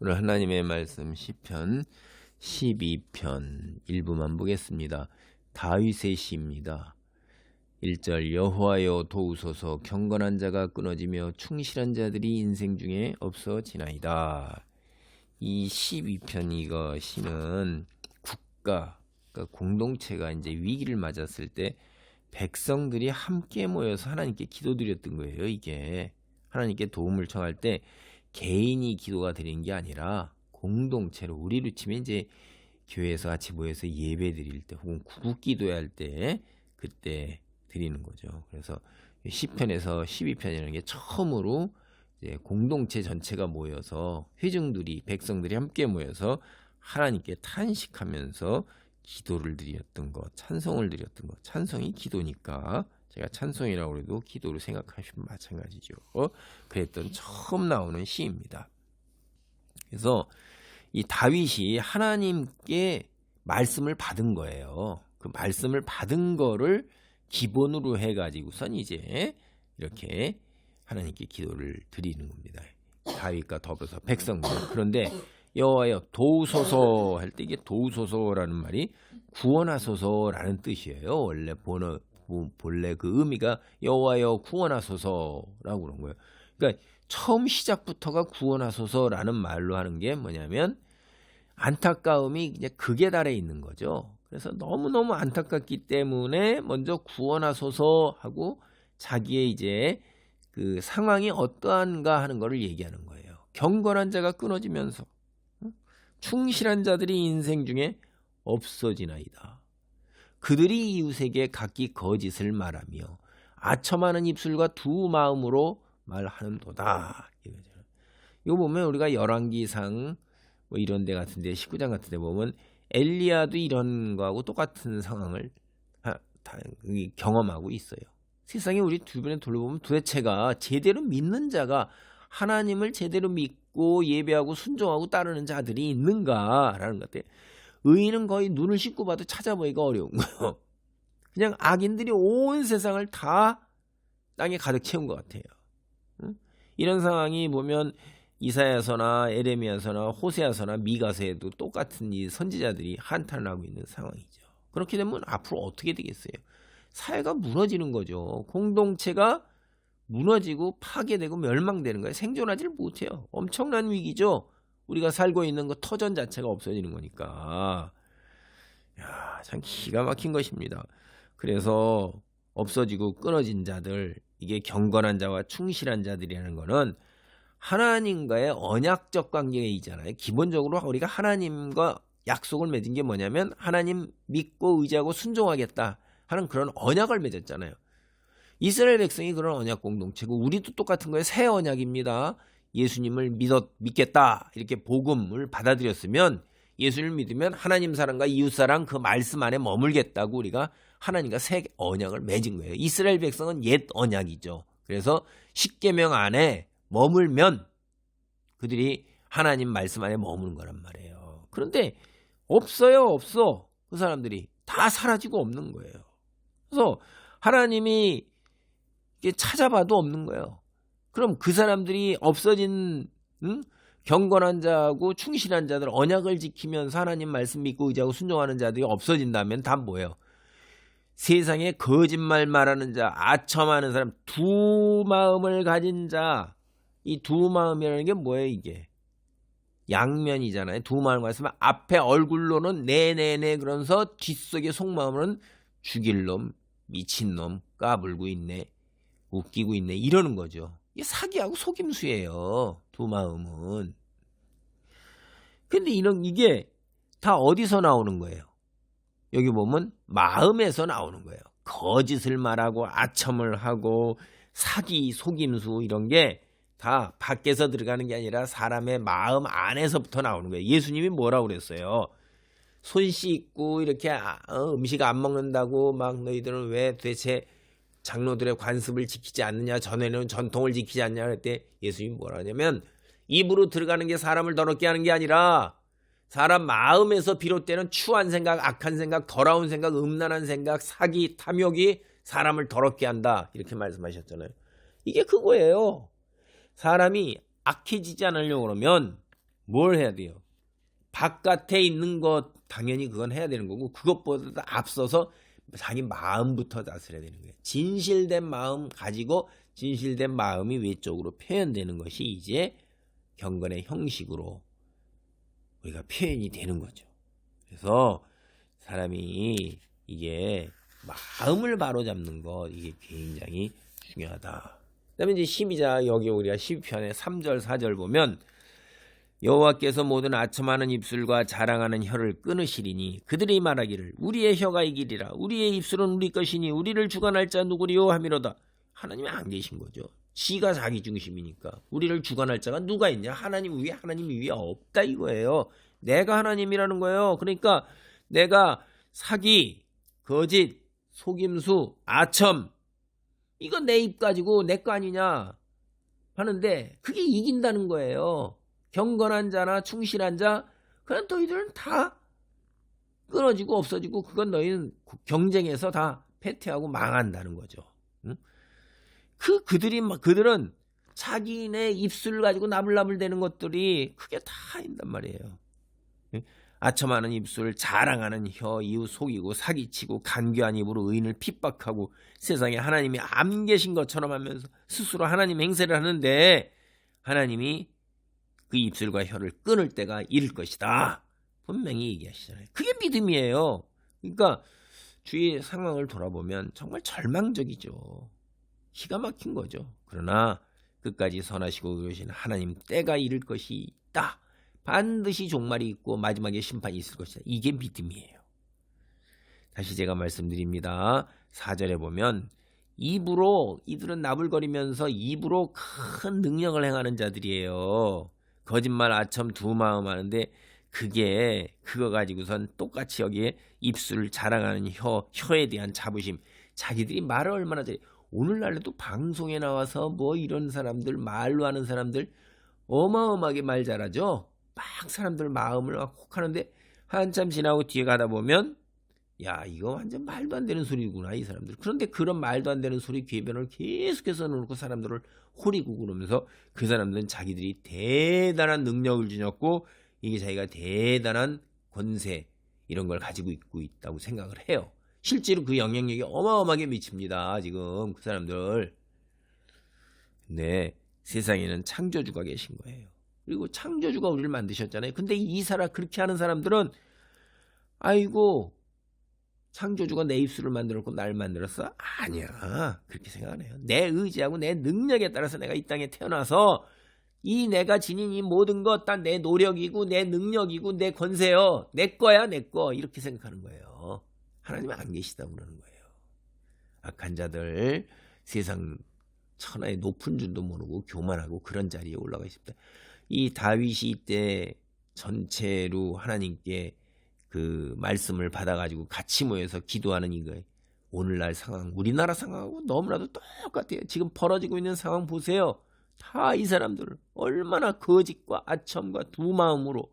오늘 하나님의 말씀 시편 12편 일부만 보겠습니다. 다윗의 시입니다. 1절 여호와여 도우소서 경건한 자가 끊어지며 충실한 자들이 인생 중에 없어지나이다. 이 12편 이거 시는 국가 그러니까 공동체가 이제 위기를 맞았을 때 백성들이 함께 모여서 하나님께 기도드렸던 거예요. 이게 하나님께 도움을 청할 때 개인이 기도가 드린 게 아니라 공동체로 우리로 치면 이제 교회에서 같이 모여서 예배 드릴 때 혹은 구국 기도할 때 그때 드리는 거죠. 그래서 10편에서 12편이라는 게 처음으로 이제 공동체 전체가 모여서 회중들이 백성들이 함께 모여서 하나님께 탄식하면서 기도를 드렸던 것, 찬송을 드렸던 것. 찬송이 기도니까 제가 찬송이라고 해도 기도로 생각하시면 마찬가지죠. 그랬던 처음 나오는 시입니다. 그래서 이 다윗이 하나님께 말씀을 받은 거예요. 그 말씀을 받은 거를 기본으로 해가지고선 이제 이렇게 하나님께 기도를 드리는 겁니다. 다윗과 더불어서 백성들. 그런데 여호와여 도우소서 할 때 이게 도우소서라는 말이 구원하소서라는 뜻이에요. 원래 본어 본래 그 의미가 여호와여 구원하소서라고 그런 거예요. 그러니까 처음 시작부터가 구원하소서라는 말로 하는 게 뭐냐면 안타까움이 이제 극에 달해 있는 거죠. 그래서 너무너무 안타깝기 때문에 먼저 구원하소서 하고 자기의 이제 그 상황이 어떠한가 하는 것을 얘기하는 거예요. 경건한 자가 끊어지면서 충실한 자들이 인생 중에 없어지나이다. 그들이 이웃에게 각기 거짓을 말하며 아첨하는 입술과 두 마음으로 말하는도다. 이거 보면 우리가 열왕기상 뭐 이런 데 같은 데 19장 같은 데 보면 엘리야도 이런 거하고 똑같은 상황을 경험하고 있어요. 세상에 우리 주변에 돌아보면 도대체가 제대로 믿는 자가 하나님을 제대로 믿고 예배하고 순종하고 따르는 자들이 있는가라는 것 같아요. 의인은 거의 눈을 씻고 봐도 찾아보기가 어려운 거예요. 그냥 악인들이 온 세상을 다 땅에 가득 채운 것 같아요. 이런 상황이 보면 이사야서나 에레미야서나 호세아서나 미가서에도 똑같은 이 선지자들이 한탄을 하고 있는 상황이죠. 그렇게 되면 앞으로 어떻게 되겠어요? 사회가 무너지는 거죠. 공동체가 무너지고 파괴되고 멸망되는 거예요. 생존하지를 못해요. 엄청난 위기죠. 우리가 살고 있는 그 터전 자체가 없어지는 거니까. 야, 참 기가 막힌 것입니다. 그래서 없어지고 끊어진 자들, 이게 경건한 자와 충실한 자들이라는 거는 하나님과의 언약적 관계가 있잖아요. 기본적으로 우리가 하나님과 약속을 맺은 게 뭐냐면 하나님 믿고 의지하고 순종하겠다 하는 그런 언약을 맺었잖아요. 이스라엘 백성이 그런 언약 공동체고 우리도 똑같은 거예요. 새 언약입니다. 예수님을 믿었 믿겠다 이렇게 복음을 받아들였으면 예수를 믿으면 하나님 사랑과 이웃 사랑 그 말씀 안에 머물겠다고 우리가 하나님과 새 언약을 맺은 거예요. 이스라엘 백성은 옛 언약이죠. 그래서 십계명 안에 머물면 그들이 하나님 말씀 안에 머무는 거란 말이에요. 그런데 없어요, 없어. 그 사람들이 다 사라지고 없는 거예요. 그래서 하나님이 찾아봐도 없는 거예요. 그럼 그 사람들이 없어진 응? 경건한 자하고 충실한 자들 언약을 지키면서 하나님 말씀 믿고 의지하고 순종하는 자들이 없어진다면 다 뭐예요? 세상에 거짓말 말하는 자, 아첨하는 사람, 두 마음을 가진 자, 이 두 마음이라는 게 뭐예요, 이게? 양면이잖아요. 두 마음을 가지면 앞에 얼굴로는 네네네 그러면서 뒷속에 속마음은 죽일 놈, 미친 놈, 까불고 있네, 웃기고 있네, 이러는 거죠. 이게 사기하고 속임수예요. 두 마음은. 근데 이런 이게 다 어디서 나오는 거예요? 여기 보면 마음에서 나오는 거예요. 거짓을 말하고 아첨을 하고 사기, 속임수 이런 게 다 밖에서 들어가는 게 아니라 사람의 마음 안에서부터 나오는 거예요. 예수님이 뭐라고 그랬어요? 손 씻고 이렇게 아, 어, 음식 안 먹는다고 막 너희들은 왜 도대체 장로들의 관습을 지키지 않느냐 전에는 전통을 지키지 않냐 그랬대 예수님이 뭐라 하냐면 입으로 들어가는 게 사람을 더럽게 하는 게 아니라 사람 마음에서 비롯되는 추한 생각, 악한 생각, 더러운 생각, 음란한 생각, 사기, 탐욕이 사람을 더럽게 한다 이렇게 말씀하셨잖아요. 이게 그거예요. 사람이 악해지지 않으려고 그러면 뭘 해야 돼요? 바깥에 있는 것 당연히 그건 해야 되는 거고 그것보다 앞서서 자기 마음부터 다스려야 되는 거예요. 진실된 마음 가지고 진실된 마음이 외적으로 표현되는 것이 이제 경건의 형식으로 우리가 표현이 되는 거죠. 그래서 사람이 이게 마음을 바로잡는 것 이게 굉장히 중요하다. 그다음에 이제 12자 여기 우리가 12편의 3절 4절 보면 여호와께서 모든 아첨하는 입술과 자랑하는 혀를 끊으시리니 그들이 말하기를 우리의 혀가 이기리라 우리의 입술은 우리 것이니 우리를 주관할 자 누구리요 하미로다 하나님이 안 계신 거죠. 지가 자기 중심이니까 우리를 주관할 자가 누가 있냐 하나님 위에 하나님 위에 없다 이거예요. 내가 하나님이라는 거예요. 그러니까 내가 사기, 거짓, 속임수, 아첨 이거 내입 가지고 내 거 아니냐 하는데 그게 이긴다는 거예요. 경건한 자나 충실한 자 그냥 너희들은 다 끊어지고 없어지고 그건 너희는 경쟁에서 다 패퇴하고 망한다는 거죠. 응? 그 그들이 막 그들은 자기네 입술 가지고 나불나불 대는 것들이 그게 다 있단 말이에요. 응? 아첨하는 입술, 자랑하는 혀, 이웃 속이고 사기치고 간교한 입으로 의인을 핍박하고 세상에 하나님이 안 계신 것처럼 하면서 스스로 하나님 행세를 하는데 하나님이 그 입술과 혀를 끊을 때가 이를 것이다. 분명히 얘기하시잖아요. 그게 믿음이에요. 그러니까 주위의 상황을 돌아보면 정말 절망적이죠. 기가 막힌 거죠. 그러나 끝까지 선하시고 그러신 하나님 때가 이를 것이 있다. 반드시 종말이 있고 마지막에 심판이 있을 것이다. 이게 믿음이에요. 다시 제가 말씀드립니다. 4절에 보면 입으로 이들은 나불거리면서 입으로 큰 능력을 행하는 자들이에요. 거짓말 아첨 두 마음 하는데 그게 그거 가지고선 똑같이 여기에 입술을 자랑하는 혀 혀에 대한 자부심. 자기들이 말을 얼마나 잘해. 오늘날에도 방송에 나와서 뭐 이런 사람들 말로 하는 사람들 어마어마하게 말 잘하죠? 막 사람들 마음을 막 혹하는데 한참 지나고 뒤에 가다 보면 야 이거 완전 말도 안 되는 소리구나 이 사람들. 그런데 그런 말도 안 되는 소리 궤변을 계속해서 놓고 사람들을 호리고 그러면서 그 사람들은 자기들이 대단한 능력을 지녔고 이게 자기가 대단한 권세 이런 걸 가지고 있고 있다고 생각을 해요. 실제로 그 영향력이 어마어마하게 미칩니다 지금 그 사람들. 근데 세상에는 창조주가 계신 거예요. 그리고 창조주가 우리를 만드셨잖아요. 근데 이 사람 그렇게 하는 사람들은 아이고 창조주가 내 입술을 만들었고 날 만들었어? 아니야. 그렇게 생각 안 해요. 내 의지하고 내 능력에 따라서 내가 이 땅에 태어나서 이 내가 지닌 이 모든 것 다 내 노력이고 내 능력이고 내 권세요. 내 거야, 내 거. 이렇게 생각하는 거예요. 하나님 안 계시다고 그러는 거예요. 악한 자들 세상 천하의 높은 줄도 모르고 교만하고 그런 자리에 올라가 있습니다. 이 다윗이 이때 전체로 하나님께 그 말씀을 받아가지고 같이 모여서 기도하는 이거예요. 오늘날 상황, 우리나라 상황하고 너무나도 똑같아요. 지금 벌어지고 있는 상황 보세요. 다 이 사람들 얼마나 거짓과 아첨과 두 마음으로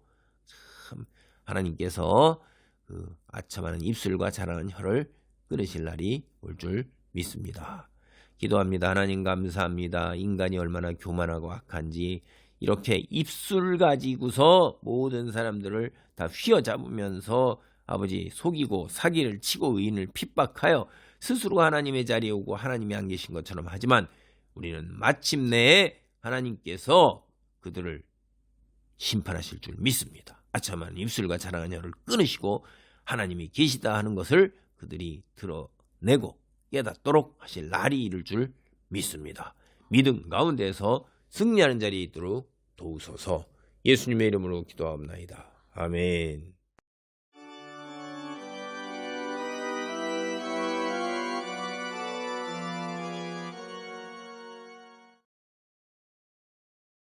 참 하나님께서 그 아첨하는 입술과 자라는 혀를 끊으실 날이 올 줄 믿습니다. 기도합니다. 하나님 감사합니다. 인간이 얼마나 교만하고 악한지 이렇게 입술 가지고서 모든 사람들을 다 휘어잡으면서 아버지 속이고 사기를 치고 의인을 핍박하여 스스로 하나님의 자리에 오고 하나님이 안 계신 것처럼 하지만 우리는 마침내 하나님께서 그들을 심판하실 줄 믿습니다. 아참한 입술과 자랑한 혀를 끊으시고 하나님이 계시다 하는 것을 그들이 드러내고 깨닫도록 하실 날이 이를 줄 믿습니다. 믿음 가운데서 승리하는 자리에 있도록 도우소서 예수님의 이름으로 기도하옵나이다. 아멘.